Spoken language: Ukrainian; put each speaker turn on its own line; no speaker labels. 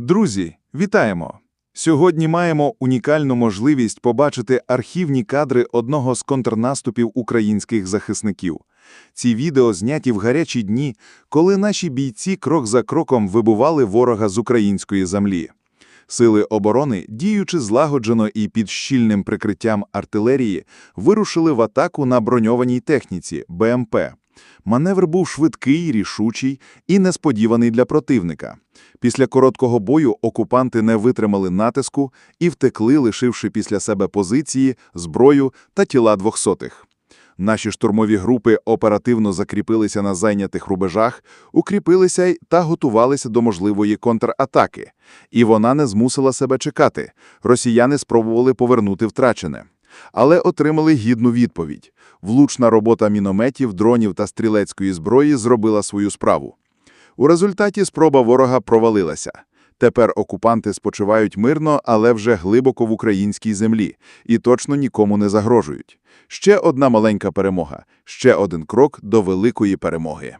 Друзі, вітаємо! Сьогодні маємо унікальну можливість побачити архівні кадри одного з контрнаступів українських захисників. Ці відео зняті в гарячі дні, коли наші бійці крок за кроком вибували ворога з української землі. Сили оборони, діючи злагоджено і під щільним прикриттям артилерії, вирушили в атаку на броньованій техніці БМП. Маневр був швидкий, рішучий і несподіваний для противника. Після короткого бою окупанти не витримали натиску і втекли, лишивши після себе позиції, зброю та тіла двохсотих. Наші штурмові групи оперативно закріпилися на зайнятих рубежах, укріпилися та готувалися до можливої контратаки. І вона не змусила себе чекати. Росіяни спробували повернути втрачене. Але отримали гідну відповідь. Влучна робота мінометів, дронів та стрілецької зброї зробила свою справу. У результаті спроба ворога провалилася. Тепер окупанти спочивають мирно, але вже глибоко в українській землі і точно нікому не загрожують. Ще одна маленька перемога, ще один крок до великої перемоги.